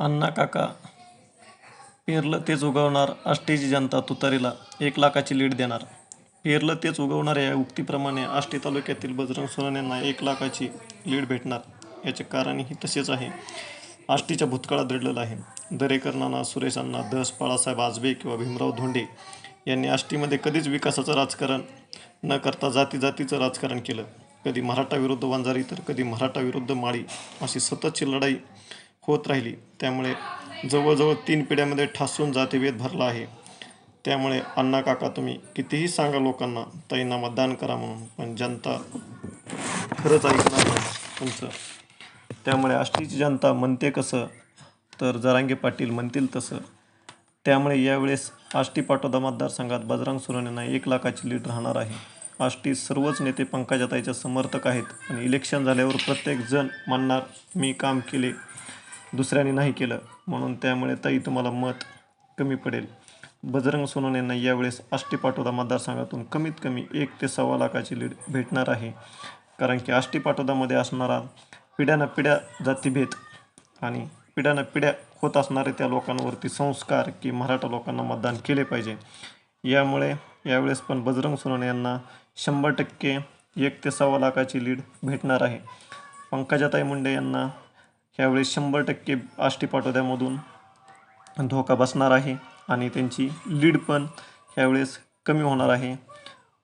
अण्णा काका पेरलं तेच उगवणार आष्टीची जनता तुतारीला एक लाखाची लीड देणार. पेरलं तेच उगवणार या उक्तीप्रमाणे आष्टी तालुक्यातील बजरंग सोनन यांना एक लाखाची लीड भेटणार. याचे कारणही तसेच आहे. आष्टीच्या भूतकाळात दडलेलं आहे. दरेकर नाना सुरेश अण्णा दस बाळासाहेब आजबे किंवा भीमराव धोंडे यांनी आष्टीमध्ये कधीच विकासाचं राजकारण न करता जाती जातीचं राजकारण केलं. कधी मराठा विरुद्ध वंजारी तर कधी मराठा विरुद्ध माळी अशी सततची लढाई होत राहिली. त्यामुळे जवळजवळ तीन पिढ्यामध्ये ठासून जातीभेद भरला आहे. त्यामुळे अण्णा काका तुम्ही कितीही सांगा लोकांना ताईंना मतदान करा म्हणून पण जनता खरंच ऐकणार नाही तुमचं. त्यामुळे आष्टीची जनता म्हणते कसं तर जरांगे पाटील म्हणतील तसं. त्यामुळे यावेळेस आष्टी पाटोदा मतदारसंघात बजरंग सोनवणेंना एक लाखाची लीड राहणार आहे. आष्टी सर्वच नेते पंकजाताईच्या समर्थक आहेत आणि इलेक्शन झाल्यावर प्रत्येक जण म्हणणार मी काम केले दुसऱ्याने नाही केलं म्हणून त्यामुळे ताई तुम्हाला मत कमी पडेल. बजरंग सोनवणेंना यावेळेस आष्टी पाटोदा मतदारसंघातून कमीत कमी एक ते सव्वा लाखाची लीड भेटणार आहे. कारण की आष्टी पाटोदामध्ये असणारा पिढ्यानं पिढ्या जातीभेद आणि पिढ्यानं पिढ्या होत असणारे त्या लोकांवरती संस्कार की मराठा लोकांना मतदान केले पाहिजे. यामुळे यावेळेस पण बजरंग सोनवणे यांना शंभर टक्के एक ते सव्वा लाखाची लीड भेटणार आहे. पंकजाताई मुंडे यांना ह्यावेळेस शंभर टक्के आष्टीपाटोद्यामधून धोका बसणार आहे आणि त्यांची लीड पण ह्यावेळेस कमी होणार आहे.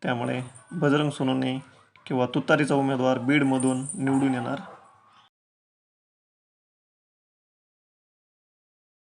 त्यामुळे बजरंग सोनवणे किंवा तुतारीचा उमेदवार बीडमधून निवडून येणार.